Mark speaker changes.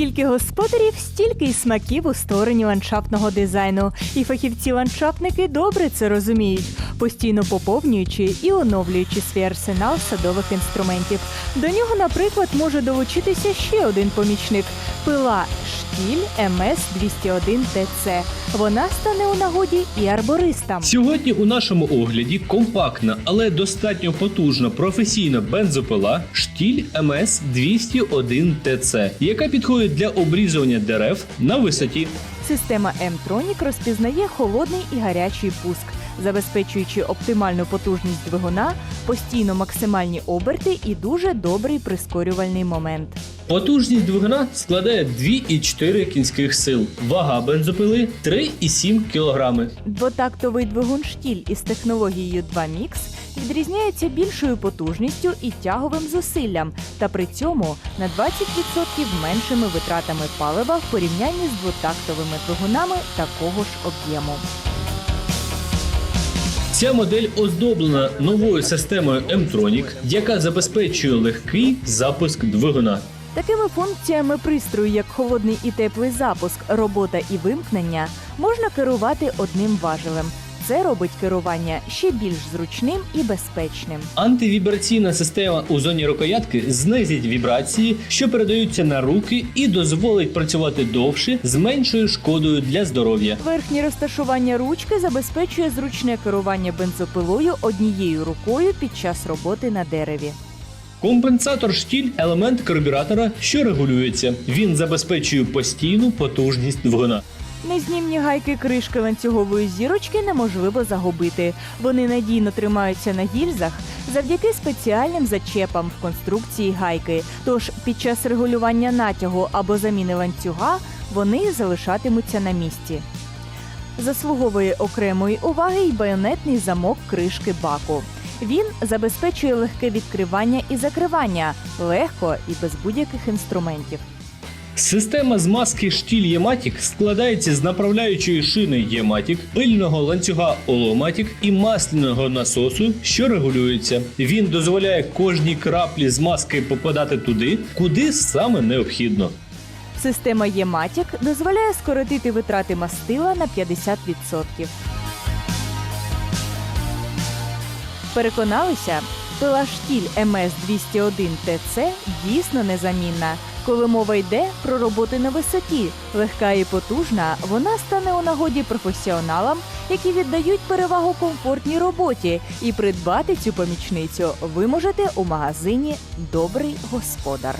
Speaker 1: Скільки господарів, стільки й смаків у створенні ландшафтного дизайну. І фахівці-ландшафтники добре це розуміють, постійно поповнюючи і оновлюючи свій арсенал садових інструментів. До нього, наприклад, може долучитися ще один помічник пила штіль МС 201 ТЦ. Вона стане у нагоді і арбористам.
Speaker 2: Сьогодні у нашому огляді компактна, але достатньо потужна професійна бензопила штіль МС 201 ТЦ, яка підходить для обрізування дерев на висоті.
Speaker 1: Система M-Tronic розпізнає холодний і гарячий пуск, забезпечуючи оптимальну потужність двигуна, постійно максимальні оберти і дуже добрий прискорювальний момент.
Speaker 2: Потужність двигуна складає 2,4 кінських сил. Вага бензопили 3,7 кг.
Speaker 1: Двотактовий двигун штіль із технологією 2 Mix відрізняється більшою потужністю і тяговим зусиллям, та при цьому на 20% меншими витратами палива в порівнянні з двотактовими двигунами такого ж об'єму.
Speaker 2: Ця модель оздоблена новою системою M-Tronic, яка забезпечує легкий запуск двигуна.
Speaker 1: Такими функціями пристрою, як холодний і теплий запуск, робота і вимкнення, можна керувати одним важелем. Це робить керування ще більш зручним і безпечним.
Speaker 2: Антивібраційна система у зоні рукоятки знизить вібрації, що передаються на руки, і дозволить працювати довше з меншою шкодою для здоров'я.
Speaker 1: Верхнє розташування ручки забезпечує зручне керування бензопилою однією рукою під час роботи на дереві.
Speaker 2: Компенсатор штіль елемент карбюратора, що регулюється. Він забезпечує постійну потужність двигуна.
Speaker 1: Незнімні гайки кришки ланцюгової зірочки неможливо загубити. Вони надійно тримаються на гільзах завдяки спеціальним зачепам в конструкції гайки. Тож під час регулювання натягу або заміни ланцюга вони залишатимуться на місці. Заслуговує окремої уваги й байонетний замок кришки баку. Він забезпечує легке відкривання і закривання легко і без будь-яких інструментів.
Speaker 2: Система змазки штіль Єматік складається з направляючої шини Єматік, пильного ланцюга Оломатік і масляного насосу, що регулюється. Він дозволяє кожній краплі змазки попадати туди, куди саме необхідно.
Speaker 1: Система Єматік дозволяє скоротити витрати мастила на 50%. Переконалися, пила штіль МС 201 ТЦ дійсно незамінна. Коли мова йде про роботи на висоті, легка і потужна, вона стане у нагоді професіоналам, які віддають перевагу комфортній роботі, і придбати цю помічницю ви можете у магазині Добрий господар.